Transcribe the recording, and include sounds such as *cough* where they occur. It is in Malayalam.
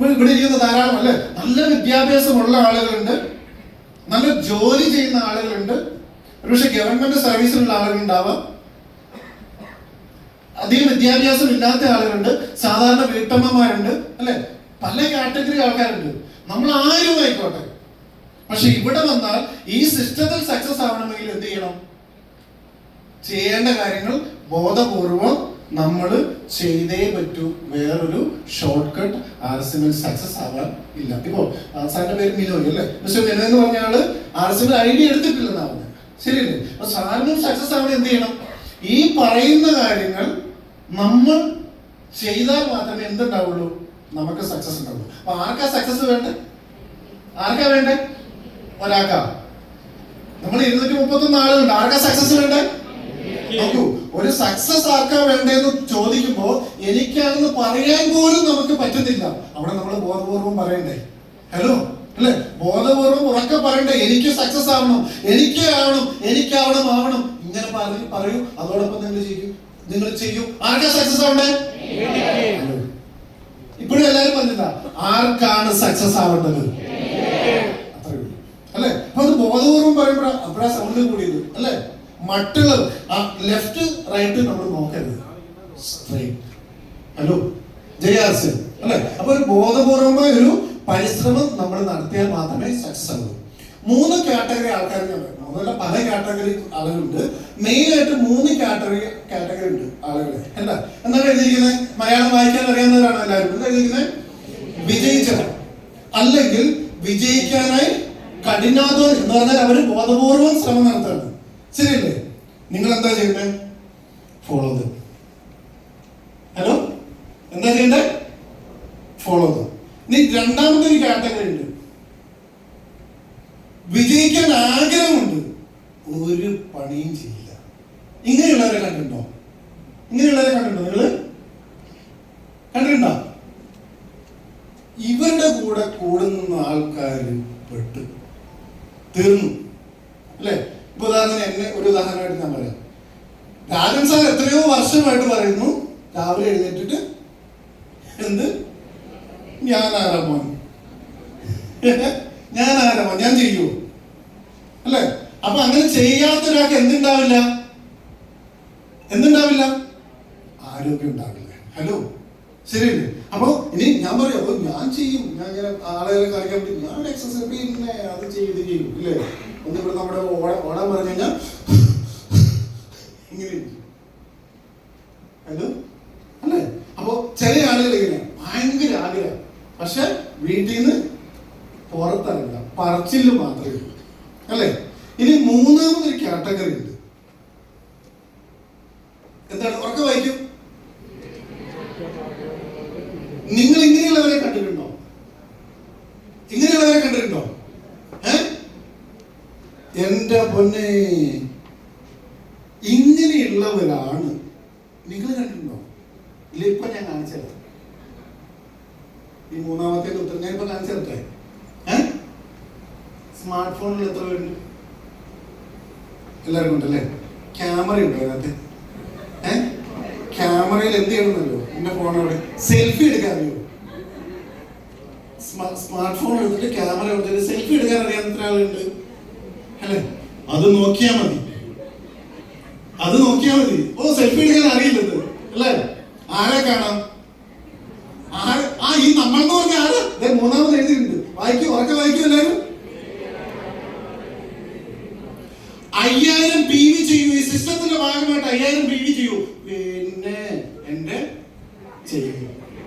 ഇവിടെ ഇരിക്കുന്ന ധാരാളം അല്ലേ? നല്ല വിദ്യാഭ്യാസമുള്ള ആളുകളുണ്ട്. നല്ല ജോലി ചെയ്യുന്ന ആളുകളുണ്ട്. ഒരുപക്ഷെ ഗവൺമെന്റ് സർവീസിലുള്ള ആളുകളുണ്ടാവാം. അധികം വിദ്യാഭ്യാസം ഇല്ലാത്ത ആളുകളുണ്ട്. സാധാരണ വീട്ടമ്മമാരുണ്ട് അല്ലെ? പല കാറ്റഗറി ആൾക്കാരുണ്ട്. നമ്മൾ ആരും ആയിക്കോട്ടെ. പക്ഷെ ഇവിടെ വന്നാൽ ഈ സിസ്റ്റത്തിൽ സക്സസ് ആവണമെങ്കിൽ എന്ത് ചെയ്യണം? ചെയ്യേണ്ട കാര്യങ്ങൾ ബോധപൂർവം നമ്മൾ ചെയ്തേ പറ്റൂ. വേറൊരു ഷോർട്ട് കട്ട് ആർ എസ് എമ്മിൽ സക്സസ് ആവാൻ ഇല്ല. ഇപ്പോ സാറിന്റെ പേര് മിനോയ് അല്ലേ? മിസ്റ്റർ മിനോ എന്ന് പറഞ്ഞ ആൾ ആർ എസ് എമ്മിൽ ഐഡിയ എടുത്തിട്ടില്ലെന്നാണ് ശരിയല്ലേ? അപ്പൊ സാറിനും സക്സസ് ആവാൻ എന്ത് ചെയ്യണം? ഈ പറയുന്ന കാര്യങ്ങൾ നമ്മൾ ചെയ്താൽ മാത്രമേ എന്തുണ്ടാവുള്ളൂ? നമുക്ക് സക്സസ് ഉണ്ടാവുള്ളൂ. അപ്പൊ ആർക്കാ സക്സസ് വേണ്ടേ? ആർക്കാ വേണ്ടേ? ഒരാൾക്കാ. നമ്മൾ ഇരുന്നൂറ്റി മുപ്പത്തൊന്ന് ആളുകളുണ്ട്. ആർക്കാ സക്സസ് വേണ്ടേ? നോക്കൂ ഒരു സക്സസ് ആക്കാൻ വേണ്ടതെന്ന് ചോദിക്കുമ്പോ എനിക്കാണെന്ന് പറയാൻ പോലും നമുക്ക് പറ്റുന്നില്ല അവിടെ നമ്മൾ ബോധപൂർവം പറയണ്ടേ? ഹലോ അല്ലെ? ബോധപൂർവം ഉറക്കെ പറയണ്ടേ? എനിക്ക് സക്സസ് ആവണം എനിക്ക് ആവണം എനിക്ക് ആവണം ആവണം. ഇങ്ങനെ പറഞ്ഞു പറയൂ. അതോടൊപ്പം നിങ്ങൾ ചെയ്യൂ. നിങ്ങൾ ചെയ്യൂ. ആർക്കാ സക്സസ് ആവണ്ടേ. ഇപ്പോഴും എല്ലാരും പറഞ്ഞില്ല ആർക്കാണ് സക്സസ് ആവേണ്ടത്? അത്രയുള്ളൂ അല്ലെ? അപ്പൊ അത് ബോധപൂർവം പറയുമ്പോഴാ അപ്പോഴാ സൗണ്ട് കൂടിയത്. അല്ലെ? മറ്റുള്ള ലെഫ്റ്റ് റൈറ്റ് നമ്മൾ നോക്കരുത്. സ്ട്രൈറ്റ് ഹലോ ജയാസ് അല്ലെ? അപ്പൊ ഒരു ബോധപൂർവമായ ഒരു പരിശ്രമം നമ്മൾ നടത്തിയാൽ മാത്രമേ സക്സസ് ആകൂ മൂന്ന് കാറ്റഗറി ആൾക്കാർ ഞാൻ പറഞ്ഞു മൂന്നല്ല പല കാറ്റഗറി ആളുകളുണ്ട്. മെയിൻ ആയിട്ട് മൂന്ന് കാറ്റഗറി കാറ്റഗറി ഉണ്ട് ആളുകളെ. എന്താ? എന്താണ് എഴുതിയിരിക്കുന്നത് മലയാളം വായിക്കാൻ അറിയാവുന്നവരാണ് എല്ലാവരും. എന്താ എഴുതിയിരിക്കുന്നത് വിജയിച്ചവർ. അല്ലെങ്കിൽ വിജയിക്കാനായി കഠിനാധ്വാനം എന്ന് പറഞ്ഞാൽ അവർ ബോധപൂർവം ശ്രമം നടത്തുകയാണ്. ശരിയല്ലേ? നിങ്ങൾ എന്താ ചെയ്യണ്ടേ ഫോളോ ഹലോ എന്താ ചെയ്യണ്ടേ? ഫോളോ ഇനി രണ്ടാമത്തെ ഒരു കാറ്റഗറി ഉണ്ട്. വിജയിക്കാൻ ആഗ്രഹമുണ്ട്. ഒരു പണിയും ചെയ്യില്ല. ഇങ്ങനെയുള്ളവരെ കണ്ടിട്ടുണ്ടോ? ഇങ്ങനെയുള്ളവരെ കണ്ടിട്ടുണ്ടോ നിങ്ങൾ? കണ്ടിട്ടുണ്ടോ? ഇവരുടെ കൂടെ കൂടുന്ന ആൾക്കാർ പെട്ട് തീർന്നു. അല്ലേ? ഉദാഹരണം എന്നെ ഒരു ഉദാഹരണമായിട്ട് ഞാൻ പറയാം. രാജൻ സാർ എത്രയോ വർഷമായിട്ട് പറയുന്നു രാവിലെ എഴുന്നേറ്റിട്ട് എന്ത്? ഞാൻ ആരാ മോൻ? *laughs* ഞാൻ ആരാ മോൻ? ഞാൻ ചെയ്യൂ. അല്ലേ? അപ്പൊ അങ്ങനെ ചെയ്യാത്ത ഒരാൾക്ക് എന്തുണ്ടാവില്ല? എന്തുണ്ടാവില്ല? ആരോഗ്യം ഉണ്ടാവില്ല. ഹലോ? ശരിയല്ലേ? അപ്പൊ ഇനി ഞാൻ പറയാം അപ്പൊ ഞാൻ ചെയ്യും. ഞാൻ ഇങ്ങനെ ആളുകളെ കാണിക്കാൻ പറ്റും. ഞാൻ എക്സസൈസ് പിന്നെ അത് ചെയ്ത് ചെയ്യും ഇല്ലേ ഒന്ന് ഇവിടെ നമ്മുടെ ഓടാൻ ഓടാൻ പറഞ്ഞു കഴിഞ്ഞാൽ ഇങ്ങനെ അല്ലേ? അപ്പൊ ചില ആളുകൾ ഇങ്ങനെ ഭയങ്കര ആഗ്രഹം. പക്ഷെ വീട്ടിൽ നിന്ന് പുറത്തിറങ്ങില്ല പറച്ചിൽ മാത്രമേ ഉള്ളൂ. അല്ലേ? ഇനി മൂന്നാമതൊരു കാറ്റഗറി ഉണ്ട്. എന്താണ് ഉറക്കെ വായിക്കും നിങ്ങൾ ഇങ്ങനെയുള്ളവരെ കണ്ടിട്ടുണ്ടോ? ഇങ്ങനെയുള്ളവരെ കണ്ടിട്ടുണ്ടോ? എന്റെ പൊന്നെ ഇങ്ങനെയുള്ളവരാണ്. നിങ്ങൾ കണ്ടിട്ടുണ്ടോ? ഇല്ല ഇപ്പൊ ഞാൻ കാണിച്ചത് ഈ മൂന്നാമത്തെ ഉത്തരം ഞാൻ ഇപ്പൊ കാണിച്ചെടുത്തേ സ്മാർട്ട് ഫോണിൽ എത്ര പേരുണ്ട്? എല്ലാവർക്കും ഉണ്ടല്ലേ? ക്യാമറ ഉണ്ടോ അതിനകത്ത് ക്യാമറയിൽ എന്ത് ചെയ്യണമെന്നല്ലോ എന്റെ ഫോണോട് സെൽഫി എടുക്കാൻ അറിയോ? സ്മാർട്ട് ഫോൺ എടുത്തിട്ട് ക്യാമറ എടുത്തിട്ട് സെൽഫി എടുക്കാൻ അറിയാൻ എത്ര ആളുണ്ട്? അല്ലേ? അത് നോക്കിയാ മതി. അത് നോക്കിയാ മതി. ഓ സെൽഫി എടുക്കാൻ അറിയില്ലത്. അല്ലേ? ആരെ കാണാം? ആ ഈ നമ്മൾ എന്ന് പറഞ്ഞ ആര് മൂന്നാമത് എഴുതിയിട്ടുണ്ട്. വായിക്കും ഉറക്കെ വായിക്കും എല്ലാവരും. അയ്യായിരം പി വി ചെയ്യൂ. ഈ സിസ്റ്റത്തിന്റെ ഭാഗമായിട്ട് അയ്യായിരം പി വി ചെയ്യൂ. പിന്നെ